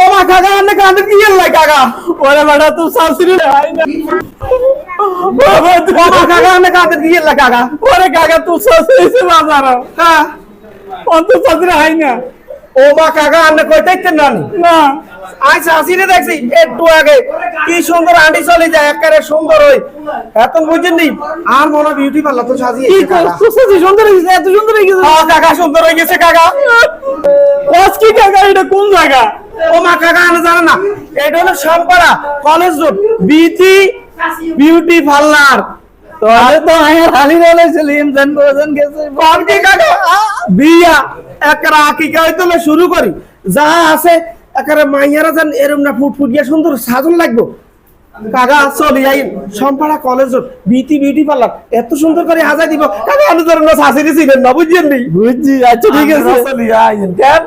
ও মা, কাকা আন্নে কান্দে কি গেল কাকা? ওরে বেটা তুই শাশুড়ি হাই না। ও মা কাকা আন্নে কান্দে কি গেল কাকা? ওরে কাকা তুই শাশুড়ি সে বাজার। হ্যাঁ? অন্ত শাশুড়ি হাই না। ও মা কাকা আন্নে কইতে না না? আই সাসিরে দেখছি একটু আগে। কি সুন্দর আন্টি চলে যায় একেবারে সুন্দর হই এত বুঝেন নি আর মনে বিউটি পার্লার তো সাজিয়ে কি সুন্দর সুন্দর হয়ে গেছে এত সুন্দর হয়ে গেছে। কাকা সুন্দর হয়ে গেছে কাকা। কোচ কি কাকা এটা কোন জায়গা? ও মা কাকা আমি জানে না এটা হলো Shyampara college road BT beauty parlour. তাহলে তো আমি হালি বলেছিলাম জান বোঝেন গেছে বাবজি কাকা। বিয়া। একরা আকিকা হইতে শুরু করি। যা আছে একরা মাইয়ারা যান এরম না ফুট ফুট গিয়া সুন্দর সাজন লাগবো। কাকা চলি যাই Sampara college BT beauty parlour এত সুন্দর করে হাজার দিব। কাকা আমি ধরেন শাশুড়ি ছিলেন না বুঝছেন নি? বুঝছি আচ্ছা ঠিক আছে। চলি যাই কেন